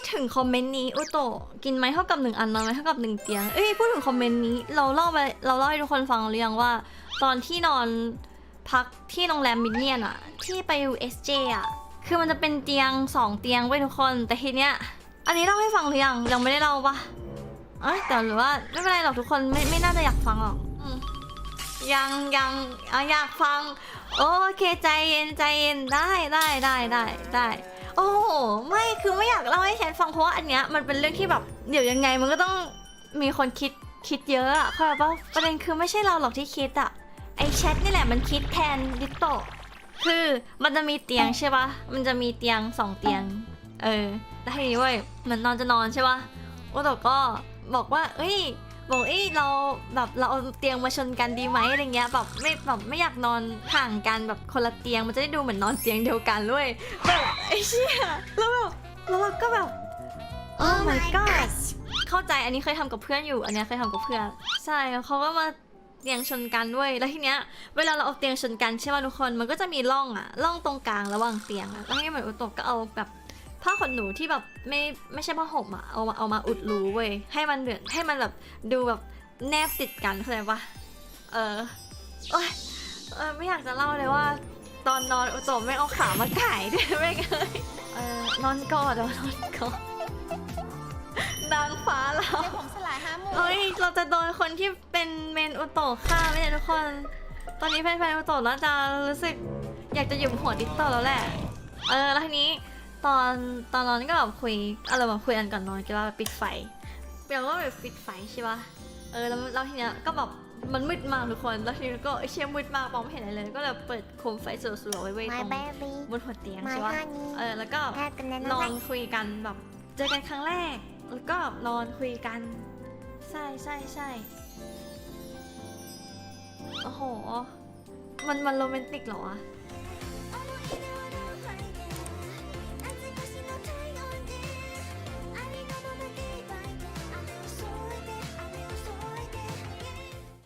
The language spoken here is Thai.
ดถึงคอมเมนต์นี้อุโตะกินไหมเท่ากับหนึ่งอันนอนไหมเท่ากับหนึ่งเตียงเอ้ยพูดถึงคอมเมนต์นี้เราเล่าไปเราเล่าให้ทุกคนฟังหรือยังว่า ตอนที่นอนพักที่โรงแรมมินเนี่ยนอะที่ไป USJ อะคือมันจะเป็นเตียงสองเตียงไว้ทุกคน แต่ทีเนี้ยอันนี้เล่าให้ฟังหรือยังยังไม่ได้เล่าปะเอ้ยแต่หรือว่าไม่เป็นไรหรอกทุกคนไม่ไม่น่าจะอยากฟังหรอกอยังยังออยากฟัง โอเคใจเย็นใจเย็นได้ได้ได้ได้ได้ โอ้โหไม่คือไม่อยากเล่าให้แชทฟังเพราะว่าอันเนี้ยมันเป็นเรื่องที่แบบเดี๋ยวยังไงมันก็ต้องมีคนคิดคิดเยอะอะเข้าใจปะประเด็นคือไม่ใช่เราหรอกที่คิดอะไอแชทนี่แหละมันคิดแทนดิโตะคือมันจะมีเตียงใช่ปะมันจะมีเตียงสองเตียง เออแล้วทีนี้เว้ยเหมือนนอนจะนอนใช่ปะโอโตะก็บอกว่า เอ้ยบอกเอ้ยเราแบบเราเอาเตียงมาชนกันดีไหมอะไรเงี้ยแบบไม่แบบไม่อยากนอนห่างกันแบบคนละเตียงมันจะได้ดูเหมือนนอนเตียงเดียวกันด้วยแบบ ไอ้เชี่ยแล้วแบบแล้วเราก็แบบ Oh my god เข้าใจอันนี้เคยทำกับเพื่อนอยู่ อันเนี้ยเคยทำกับเพื่อน ใช่แล้วเขาก็มาเตียงชนกันด้วย แล้วทีเนี้ย เวลาเราเอาเตียงชนกันใช่ไหมทุกคน มันก็จะมีร่องอะร่องตรงกลางระหว่างเตียงอะแล้วให้เหมือนอุตกก็เอาแบบผ้าขนหนูที่แบบไม่ไม่ใช่ผ้าห่มอะเอามาเอามาอุดรูเว้ย ให้มันเหมือนให้มันแบบดูแบบแนบติดกันเข้าใจปะเออโอ้ยเออไม่อยากจะเล่าเลยว่า ตอนนอนอุตกไม่เอาขามาไก่ด้วยไม่เคยเออนอนกอดเดี๋ยวนอนกอดนางฟ้าเราเดี๋ยวผมสลายห้าหมู่เอ้ย เราจะโดนคนที่เป็นเมนอุโตะฆ่าไหมเนี่ยทุกคน ตอนนี้แฟนๆอุโตะน่าจะรู้สึกอยากจะหยุมหัวดิจิตอลแล้วแหละ เออ แล้วทีนี้ตอนตอนนอนก็แบบคุยอะไรแบบคุยกันก่อนนอนก็ว่าปิดไฟเปียก็แบบปิดไฟใช่ปะเออ แล้วแล้วทีเนี้ยก็แบบ มันมืดมากทุกคนแล้วทีนี้ก็เอ้ยเชี่ยมืดมากมองไม่เห็นอะไรเลย ก็เลยเปิดโคมไฟสลัวๆไว้ไว้ My ตรง baby บนหัวเตียง My ใช่ปะ honey เออแล้วก็แค่กันแน่นนออนนคุยกันแบบ เจอกันครั้งแรก แล้วก็นอนคุยกัน ใช่ใช่ใช่โอ้โห มันมันโรแมนติกเหรอวะ